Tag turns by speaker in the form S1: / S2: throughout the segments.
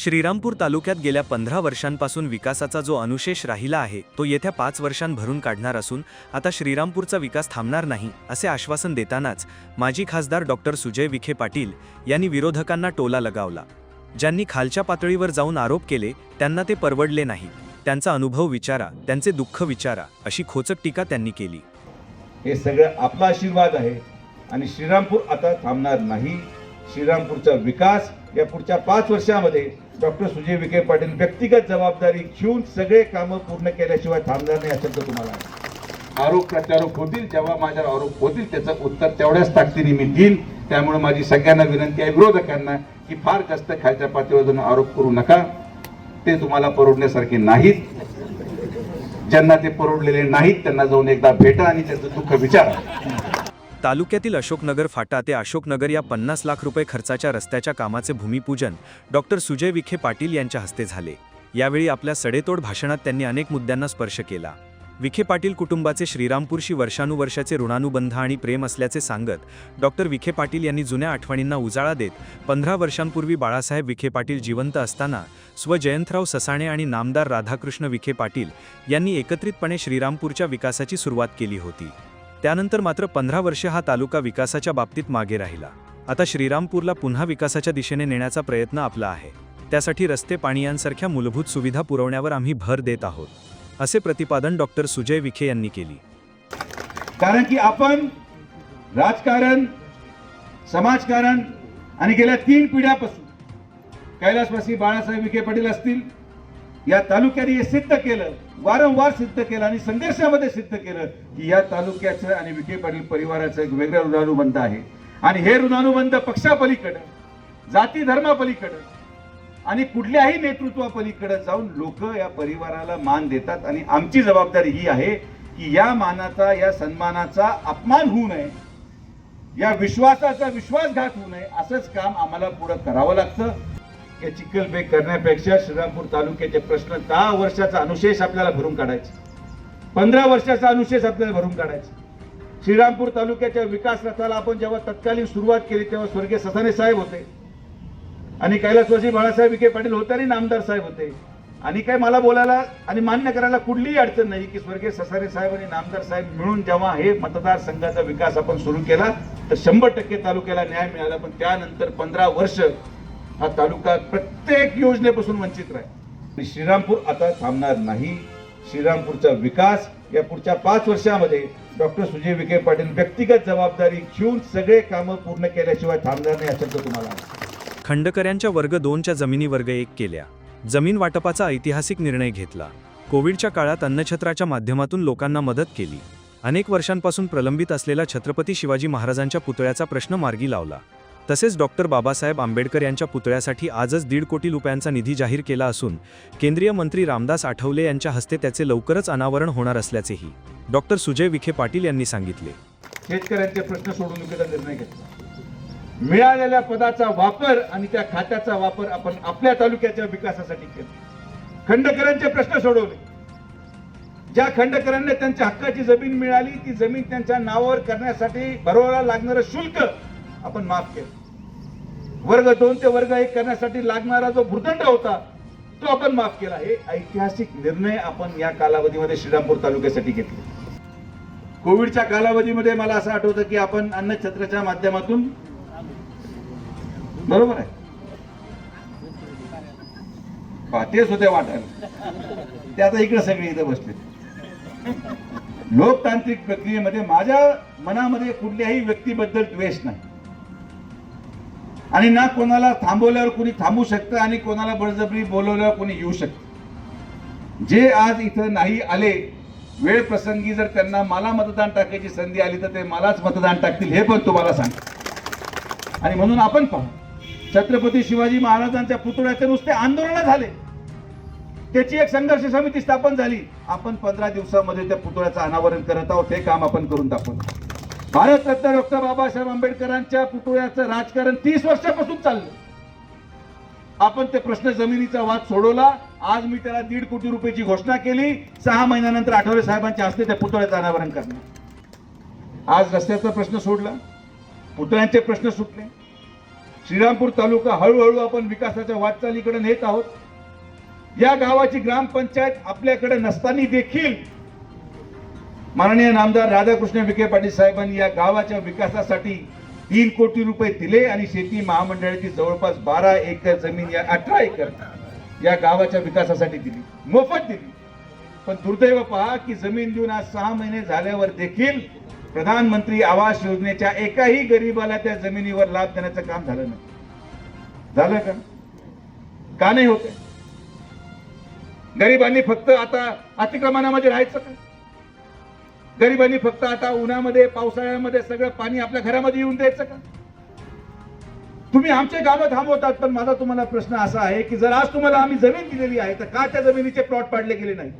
S1: श्रीरामपूर तालुक्यात गेल्या पंधरा वर्षांपासून विकासाचा जो अनुशेष राहिला आहे तो येत्या पाच वर्षांत भरून काढणार असून आता श्रीरामपूरचा विकास थांबणार नाही असे आश्वासन देतानाच माजी खासदार डॉक्टर सुजय विखे पाटील यांनी विरोधकांना टोला लगावला. ज्यांनी खालच्या पातळीवर जाऊन आरोप केले त्यांना ते परवडले नाही. त्यांचा अनुभव विचारा त्यांचे दुःख विचारा अशी खोचक टीका त्यांनी केली.
S2: हे सगळं आपला आशीर्वाद आहे आणि श्रीरामपूर आता थांबणार नाही. श्रीरामपूरचा विकास या पुढच्या पाच वर्षामध्ये डॉक्टर सुजय विखे पाटील व्यक्तिगत जबाबदारी घेऊन सगळे कामं पूर्ण केल्याशिवाय थांबणार नाही असं तर तुम्हाला.
S3: आरोप प्रत्यारोप होतील जेव्हा माझ्यावर आरोप होतील त्याचं उत्तर तेवढ्याच ताकदीने मी देईन. त्यामुळे माझी सगळ्यांना विनंती आहे विरोधकांना की फार जास्त खालच्या पातळीवर जाऊन आरोप करू नका. ते तुम्हाला परवडण्यासारखे नाहीत. ज्यांना ते परवडलेले नाहीत त्यांना जाऊन एकदा भेटा आणि त्याचं दुःख विचारा.
S1: तालुक्यातील अशोकनगर फाटा ते अशोकनगर या पन्नास लाख रुपये खर्चाच्या रस्त्याच्या कामाचे भूमिपूजन डॉक्टर सुजय विखे पाटील यांच्या हस्ते झाले. यावेळी आपल्या सडेतोड भाषणात त्यांनी अनेक मुद्द्यांना स्पर्श केला. विखे पाटील कुटुंबाचे श्रीरामपूरशी वर्षानुवर्षाचे ऋणानुबंध आणि प्रेम असल्याचे सांगत डॉक्टर विखे पाटील यांनी जुन्या आठवणींना उजाळा देत पंधरा वर्षांपूर्वी बाळासाहेब विखे पाटील जिवंत असताना स्व जयंतराव ससाणे आणि नामदार राधाकृष्ण विखे पाटील यांनी एकत्रितपणे श्रीरामपूरच्या विकासाची सुरुवात केली होती. त्यानंतर मात्र पंधरा वर्षे हा तालुका विकासाच्या बाबतीत मागे राहिला. आता श्रीरामपूरला पुन्हा विकासाच्या दिशेने नेण्याचा प्रयत्न आपला आहे. त्यासाठी रस्ते पाणी यांसारख्या मूलभूत सुविधा पुरवण्यावर आम्ही भर देत आहोत असे प्रतिपादन डॉक्टर सुजय विखे यांनी केली.
S2: कारण की आपण राजकारण समाजकारण आणि गेल्या तीन पिढ्यापासून कैलासवासी बाळासाहेब विखे पाटील असतील या तालुक्याने हे सिद्ध केलं वारंवार सिद्ध केलं आणि संघर्षामध्ये सिद्ध केलं की या तालुक्याचं आणि विखे पाटील परिवाराचं एक वेगळं ऋणानुबंध आहे. आणि हे ऋणानुबंध पक्षापलीकडं जाती धर्मापलीकडं आणि कुठल्याही नेतृत्वापलीकडे जाऊन लोक या परिवाराला मान देतात आणि आमची जबाबदारी ही आहे की या मानाचा या सन्मानाचा अपमान होऊ नये या विश्वासाचा विश्वासघात होऊ नये असंच काम आम्हाला पुढं करावं लागतं. चिखलबेग करण्यापेक्षा श्रीरामपूर तालुक्याचे प्रश्न दहा वर्षाचा अनुशेष आपल्याला भरून काढायचे. पंधरा वर्षाचा अनुशेष आपल्याला भरून काढायचा. श्रीरामपूर तालुक्याच्या विकास रथाला आपण जेव्हा तत्कालीन सुरुवात केली तेव्हा स्वर्गीय ससाने साहेब होते. आणि कैलासवासी बाळासाहेब विखे पाटील होते आणि नामदार साहेब होते. आणि काय मला बोलायला आणि मान्य करायला कुठलीही अडचण नाही की स्वर्गीय ससारे साहेब आणि नामदार साहेब मिळून जेव्हा हे मतदारसंघाचा विकास आपण सुरू केला तर शंभर टक्के तालुक्याला न्याय मिळाला. पण त्यानंतर पंधरा वर्ष हा तालुका प्रत्येक योजनेपासून वंचित राहील. श्रीरामपूर आता थांबणार नाही. श्रीरामपूरचा विकास या पुढच्या पाच वर्षामध्ये डॉक्टर सुजय विखे पाटील व्यक्तिगत जबाबदारी घेऊन सगळे कामं पूर्ण केल्याशिवाय थांबणार नाही असं तुम्हाला आहे.
S1: खंडकऱ्यांच्या वर्ग दोनच्या जमिनी वर्ग एक केल्या. जमीन वाटपाचा ऐतिहासिक निर्णय घेतला. कोविडच्या काळात अन्नछत्राच्या माध्यमातून लोकांना मदत केली. अनेक वर्षांपासून प्रलंबित असलेला छत्रपती शिवाजी महाराजांच्या पुतळ्याचा प्रश्न मार्गी लावला. तसेच डॉक्टर बाबासाहेब आंबेडकर यांच्या पुतळ्यासाठी आजच दीड कोटी रुपयांचा निधी जाहीर केला असून केंद्रीय मंत्री रामदास आठवले यांच्या हस्ते त्याचे लवकरच अनावरण होणार असल्याचेही डॉक्टर सुजय विखे पाटील यांनी सांगितले.
S2: शेतकऱ्यांचे प्रश्न सोडून निर्णय घेतला. मिळालेल्या पदाचा वापर आणि त्या खात्याचा वापर आपण आपल्या तालुक्याच्या विकासासाठी केला. खंडकरांचे प्रश्न सोडवले. ज्या खंडकरांना त्यांच्या हक्काची जमीन मिळाली ती जमीन त्यांच्या नावावर करण्यासाठी भरवायला लागणारं शुल्क आपण माफ केलं. वर्ग दोन ते वर्ग एक करण्यासाठी लागणारा जो भूर्दंड होता तो आपण माफ केला. हे ऐतिहासिक निर्णय आपण या कालावधीमध्ये श्रीरामपूर तालुक्यासाठी घेतले. कोविडच्या कालावधीमध्ये मला असं आठवतं की आपण अन्नछत्राच्या माध्यमातून बरोबर आहे. पहा, तेच होते वाटायला. ते आता इकडे सगळे इथं बसले लोकतांत्रिक प्रक्रियेमध्ये माझ्या मनामध्ये कुठल्याही व्यक्तीबद्दल द्वेष नाही. आणि ना कोणाला थांबवल्यावर कोणी थांबू शकतं आणि कोणाला बळजबरी बोलवल्यावर कोणी येऊ शकतं. जे आज इथं नाही आले वेळ प्रसंगी जर त्यांना मला मतदान टाकायची संधी आली तर ते मलाच मतदान टाकतील हे पण तुम्हाला सांग आणि म्हणून आपण पाहू छत्रपती शिवाजी महाराजांच्या पुतळ्याचे नुसते आंदोलन झाले. त्याची एक संघर्ष समिती स्थापन झाली. आपण पंधरा दिवसामध्ये त्या पुतळ्याचं अनावरण करत आहोत हे काम आपण करून दाखवलं भारतरत्न डॉक्टर बाबासाहेब आंबेडकरांच्या पुतळ्याचं राजकारण तीस वर्षापासून चाललं आपण ते प्रश्न जमिनीचा वाद सोडवला. आज मी त्याला दीड कोटी रुपयाची घोषणा केली. सहा महिन्यानंतर आठवले साहेबांच्या हस्ते त्या पुतळ्याचं अनावरण करणार आज रस्त्याचा प्रश्न सोडला. पुतळ्यांचे प्रश्न सुटले. श्रीरामपूर तालुका हळूहळू आपण विकासाच्या वाटचालीकडे नेत आहोत. या गावाची ग्रामपंचायत आपल्याकडे नसताना देखील माननीय नामदार राधाकृष्ण विखे पाटील साहेबांनी या गावाच्या विकासासाठी तीन कोटी रुपये दिले आणि शेती महामंडळाची जवळपास बारा एकर जमीन या अठरा एकर या गावाच्या विकासासाठी दिली. मोफत दिली. पण दुर्दैव पहा की जमीन देऊन आज सहा महिने झाल्यावर देखील प्रधानमंत्री आवास योजनेच्या एकाही गरीबाला त्या जमिनीवर लाभ देण्याचं काम झालं नाही. झालं का? का नाही होत? गरिबांनी फक्त आता अतिक्रमणामध्ये राहायचं का? गरिबांनी फक्त आता उन्हामध्ये पावसाळ्यामध्ये सगळं पाणी आपल्या घरामध्ये येऊन द्यायचं का? तुम्ही आमचे गावं थांबवतात पण माझा तुम्हाला प्रश्न असा आहे की जर आज तुम्हाला आम्ही जमीन दिलेली आहे तर का त्या जमिनीचे प्लॉट पाडले गेले नाही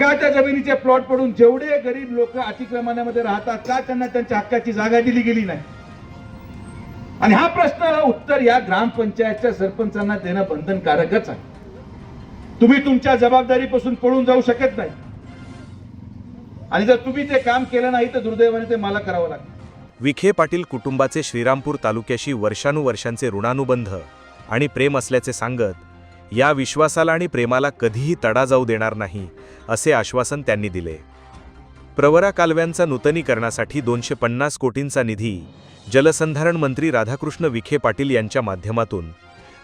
S2: का त्या जमिनीचे प्लॉट पडून जेवढे गरीब लोक अतिक्रमणामध्ये राहतात का त्यांना त्यांच्या हक्काची जागा दिली गेली नाही? आणि हा प्रश्न उत्तर या ग्रामपंचायतच्या सरपंचांना देणं बंधनकारकच आहे. तुम्ही तुमच्या जबाबदारीपासून पळून जाऊ शकत नाही. आणि जर तुम्ही ते काम केलं नाही तर दुर्दैवाने ते मला करावं लागतं.
S1: विखे पाटील कुटुंबाचे श्रीरामपूर तालुक्याशी वर्षानुवर्षांचे ऋणानुबंध आणि प्रेम असल्याचे सांगत या विश्वासाला आणि प्रेमाला कधीही तडा जाऊ देणार नाही असे आश्वासन त्यांनी दिले. प्रवरा कालव्यांचा नूतनीकरणासाठी दोनशे पन्नास कोटींचा निधी जलसंधारण मंत्री राधाकृष्ण विखे पाटील यांच्या माध्यमातून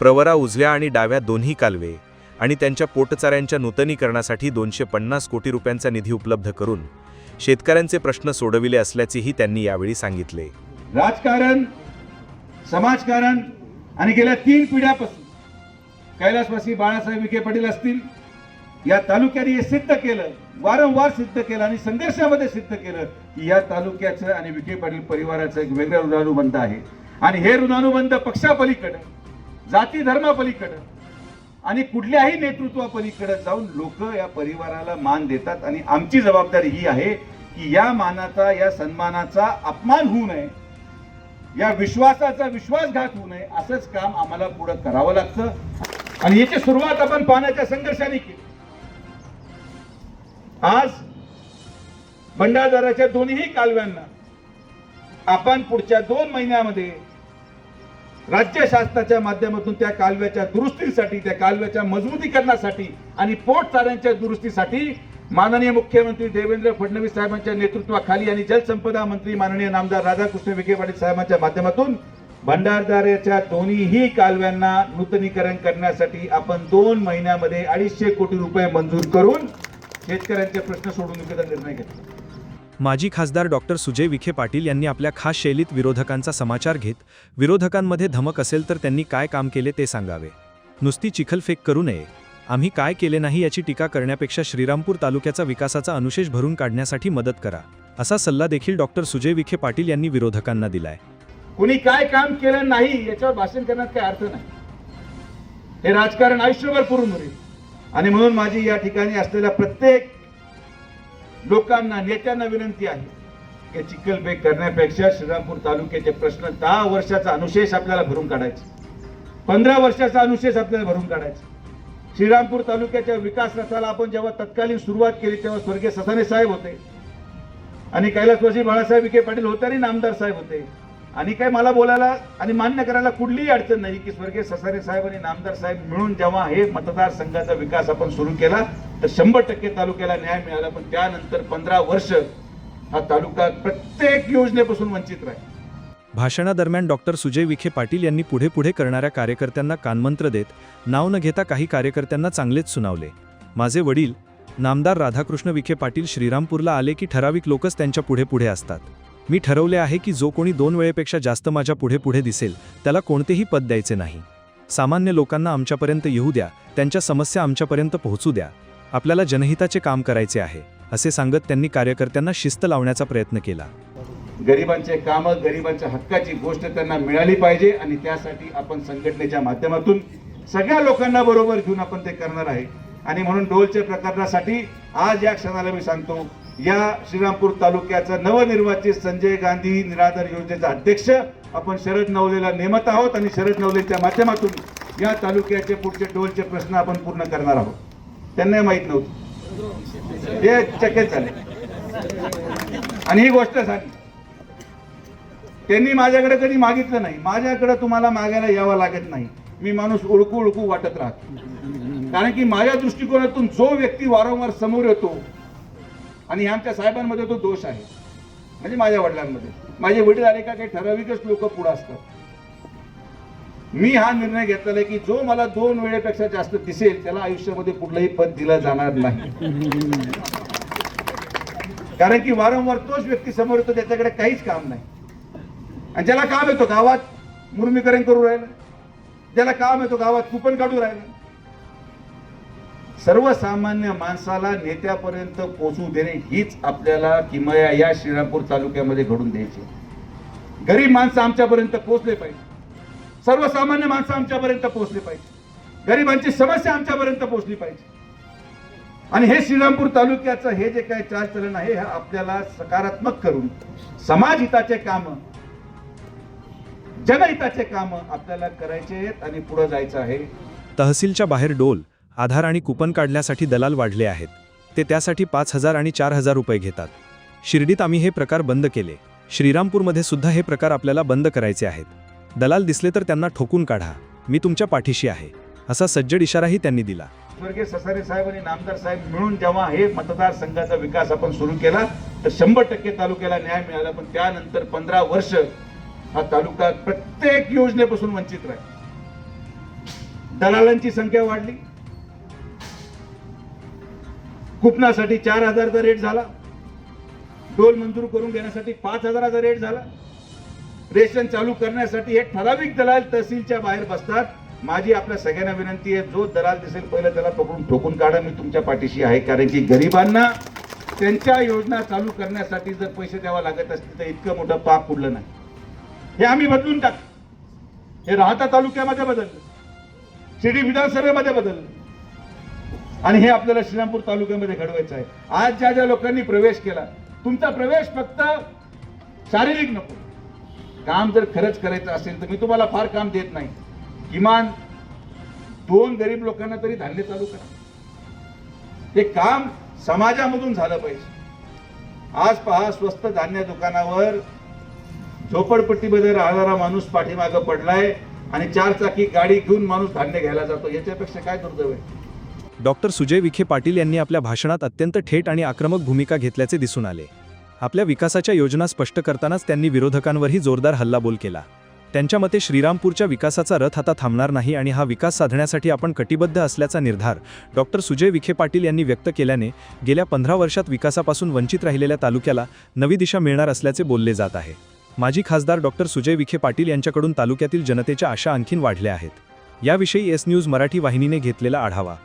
S1: प्रवरा उजव्या आणि डाव्या दोन्ही कालवे आणि त्यांच्या पोटचाऱ्यांच्या नूतनीकरणासाठी दोनशे पन्नास कोटी रुपयांचा निधी उपलब्ध करून शेतकऱ्यांचे प्रश्न सोडविले असल्याचेही त्यांनी यावेळी सांगितले.
S2: राजकारण समाजकारण आणि गेल्या तीन पिढ्यापासून कैलासवासी बाळासाहेब विखे पाटील असतील या तालुक्याने हे सिद्ध केलं वारंवार सिद्ध केलं आणि संघर्षामध्ये सिद्ध केलं की या तालुक्याचं आणि विखे पाटील परिवाराचं एक वेगळं ऋणानुबंध आहे. आणि हे ऋणानुबंध पक्षापलीकडं जाती धर्मापलीकडं आणि कुठल्याही नेतृत्वापलीकडे जाऊन लोक या परिवाराला मान देतात. आणि आमची जबाबदारी ही आहे की या मानाचा या सन्मानाचा अपमान होऊ नये. या विश्वासाचा विश्वासघात होऊ नये. असंच काम आम्हाला पुढं करावं लागतं. आणि याची सुरुवात आपण पाण्याच्या संघर्षाने केली. आज भंडारदराच्या दोन्ही कालव्यांना आपण पुढच्या दोन महिन्यामध्ये राज्य शासनाच्या माध्यमातून त्या कालव्याच्या दुरुस्तीसाठी त्या कालव्याच्या मजबूतीकरणासाठी आणि पोटचाऱ्यांच्या दुरुस्तीसाठी माननीय मुख्यमंत्री देवेंद्र फडणवीस साहेबांच्या नेतृत्वाखाली आणि जलसंपदा मंत्री माननीय नामदार राधाकृष्ण विखे पाटील साहेबांच्या माध्यमातून भंडारदाऱ्याच्या दोन्हीही कालव्यांना नूतनीकरण करण्यासाठी आपण दोन महिन्यामध्ये अडीचशे कोटी रुपये मंजूर करून शेतकऱ्यांचे प्रश्न सोडून सोडवणुकीचा निर्णय घेतला.
S1: माजी खासदार डॉक्टर सुजय विखे पाटील यांनी आपल्या खास शैलीत विरोधकांचा समाचार घेत विरोधकांमध्ये धमक असेल तर त्यांनी काय काम केले ते सांगावे. नुसती चिखलफेक करू नये. आम्ही काय केले नाही याची टीका करण्यापेक्षा श्रीरामपूर तालुक्याचा विकासाचा अनुशेष भरून काढण्यासाठी मदत करा असा सल्ला देखील डॉक्टर सुजय विखे पाटील यांनी विरोधकांना दिलाय.
S2: कुणी काय काम केलं नाही याच्यावर भाषण करण्यात काही अर्थ नाही. हे राजकारण आयुष्यभर पुरून आणि म्हणून माझी या ठिकाणी असलेल्या प्रत्येक लोकांना नेत्यांना विनंती आहे. की चिखलबेग करण्यापेक्षा श्रीरामपूर तालुक्याचे प्रश्न दहा वर्षाचा अनुशेष आपल्याला भरून काढायचे. पंधरा वर्षाचा अनुशेष आपल्याला भरून काढायचा. श्रीरामपूर तालुक्याच्या विकास रथाला आपण जेव्हा तत्कालीन सुरुवात केली तेव्हा स्वर्गीय ससाने साहेब होते. आणि कैलासवासी बाळासाहेब विखे पाटील होते आणि नामदार साहेब होते. आणि काय मला बोलायला आणि मान्य करायला कुठलीही अडचण नाही की स्वर्गीय ससारे साहेब आणि नामदार साहेब मिळून जेव्हा हे मतदारसंघाचा विकास आपण सुरू केला तर शंभर टक्के तालुक्याला न्याय मिळाला. पण त्यानंतर पंधरा वर्ष हा तालुका प्रत्येक योजनेपासून वंचित राहील.
S1: भाषणादरम्यान डॉक्टर सुजय विखे पाटील यांनी पुढे पुढे करणाऱ्या कार्यकर्त्यांना कानमंत्र देत नाव न घेता काही कार्यकर्त्यांना चांगलेच सुनावले. माझे वडील नामदार राधाकृष्ण विखे पाटील श्रीरामपूरला आले की ठराविक लोकच त्यांच्या पुढे पुढे असतात. मी ठरवले आहे की जो कोणी दोन वेळेपेक्षा जास्त माझ्या पुढे पुढे दिसेल त्याला कोणतेही पद द्यायचे नाही. सामान्य लोकांना आमच्यापर्यंत येऊ द्या त्यांच्या समस्या आमच्यापर्यंत पोहोचू द्या. आपल्याला जनहिताचे काम करायचे आहे असे सांगत त्यांनी कार्यकर्त्यांना शिस्त लावण्याचा प्रयत्न केला.
S2: गरिबांचे काम गरिबांच्या हक्काची गोष्ट त्यांना मिळाली पाहिजे आणि त्यासाठी आपण संघटनेच्या माध्यमातून सगळ्या लोकांना बरोबर घेऊन आपण ते करणार आहे. आणि म्हणून डोलच्या प्रकरणासाठी आज या क्षणाला मी सांगतो या श्रीरामपूर तालुक्याचा नवनिर्वाचित संजय गांधी निराधार योजनेचा अध्यक्ष आपण शरद नवलेला नेमत आहोत आणि शरद नवलेच्या माध्यमातून या तालुक्याचे पुढचे टोलचे प्रश्न आपण पूर्ण करणार आहोत. त्यांना माहीत नव्हतं. हे चकित झाले. आणि ही गोष्ट झाली. त्यांनी माझ्याकडे कधी मागितलं नाही. माझ्याकडे तुम्हाला मागायला यावं लागत नाही. मी माणूस ओळखू ओळखू वाटत राहतो. कारण की माझ्या दृष्टिकोनातून जो व्यक्ती वारंवार समोर येतो आणि आमच्या साहेबांमध्ये तो दोष आहे. म्हणजे माझ्या वडिलांमध्ये. माझे वडील आले का काही ठराविकच लोक पुढे असतात. मी हा निर्णय घेतलेला आहे की जो मला दोन वेळेपेक्षा जास्त दिसेल त्याला आयुष्यामध्ये कुठलंही पद दिलं जाणार नाही. कारण की वारंवार तोच व्यक्ती समोर येतो त्याच्याकडे काहीच काम नाही. आणि ज्याला काम येतो गावात मुर्मीकरण करू राहिलं. ज्याला काम येतो गावात कुपन काढू राहिलं. सर्वसामान्य माणसाला नेत्यापर्यंत पोचू देणे हीच आपल्याला किमया या श्रीरामपूर तालुक्यामध्ये घडून द्यायची गरीब माणसं आमच्यापर्यंत पोहोचले पाहिजे. सर्वसामान्य माणसं आमच्यापर्यंत पोहोचले पाहिजे. गरिबांची समस्या आमच्यापर्यंत पोहोचली पाहिजे. आणि हे श्रीरामपूर तालुक्याचं हे जे काही चालचलन आहे हे आपल्याला सकारात्मक करून समाज हिताचे काम जनहिताचे काम आपल्याला करायचे आहेत आणि पुढे जायचं आहे.
S1: तहसीलच्या बाहेर डोल आधार आणि कुपन काढण्यासाठी दलाल वाढले आहेत. ते त्यासाठी पाच हजार आणि चार हजार रुपये घेतात. शिर्डीत आम्ही हे प्रकार बंद केले. श्रीरामपूरमध्ये सुद्धा हे प्रकार आपल्याला बंद करायचे आहेत. दलाल दिसले तर त्यांना ठोकून काढा. मी तुमच्या पाठीशी आहे. असा सज्जड इशाराही त्यांनी दिला.
S2: स्वर्गीय ससारे साहेब आणि नामदार साहेब मिळून जेव्हा हे मतदारसंघाचा विकास आपण सुरू केला तर शंभर टक्के तालुक्याला न्याय मिळाला. पण त्यानंतर पंधरा वर्ष हा तालुका प्रत्येक योजनेपासून वंचित राहील. दलालांची संख्या वाढली. कुपनासाठी चार हजारचा रेट झाला. डोल मंजूर करून घेण्यासाठी पाच हजाराचा रेट झाला. रेशन चालू करण्यासाठी हे ठराविक दलाल तहसीलच्या बाहेर बसतात. माझी आपल्या सगळ्यांना विनंती आहे जो दलाल दिसेल पहिलं त्याला पकडून ठोकून काढा. मी तुमच्या पाठीशी आहे कारण की गरिबांना त्यांच्या योजना चालू करण्यासाठी जर पैसे द्यावा लागत असतील तर इतकं मोठं पाप पुढलं नाही. हे आम्ही बदलून टाक. हे राहता तालुक्यामध्ये बदललं. शिर्डी विधानसभेमध्ये बदललं. आणि हे आपल्याला श्रीरामपूर तालुक्यामध्ये घडवायचं आहे. आज ज्या ज्या लोकांनी प्रवेश केला तुमचा प्रवेश फक्त शारीरिक नको. काम जर खरंच करायचं असेल तर मी तुम्हाला फार काम देत नाही. किमान दोन गरीब लोकांना तरी धान्य चालू करा. हे काम समाजामधून झालं पाहिजे. आज पहा स्वस्त धान्य दुकानावर झोपडपट्टीमध्ये राहणारा माणूस पाठीमागं पडलाय आणि चार चाकी गाडी घेऊन माणूस धान्य घ्यायला जातो. याच्यापेक्षा काय दुर्दैव आहे?
S1: डॉक्टर सुजय विखे पाटील यांनी आपल्या भाषणात अत्यंत थेट आणि आक्रमक भूमिका घेतल्याचे दिसून आले. आपल्या विकासाच्या योजना स्पष्ट करतानाच त्यांनी विरोधकांवरही जोरदार हल्लाबोल केला. त्यांच्या मते श्रीरामपूरच्या विकासाचा रथ आता थांबणार नाही आणि हा विकास साधण्यासाठी आपण कटिबद्ध असल्याचा निर्धार डॉक्टर सुजय विखे पाटील यांनी व्यक्त केल्याने गेल्या पंधरा वर्षात विकासापासून वंचित राहिलेल्या तालुक्याला नवी दिशा मिळणार असल्याचे बोलले जात आहे. माजी खासदार डॉक्टर सुजय विखे पाटील यांच्याकडून तालुक्यातील जनतेच्या आशा आणखीन वाढल्या आहेत. याविषयी एस न्यूज मराठी वाहिनीने घेतलेला आढावा.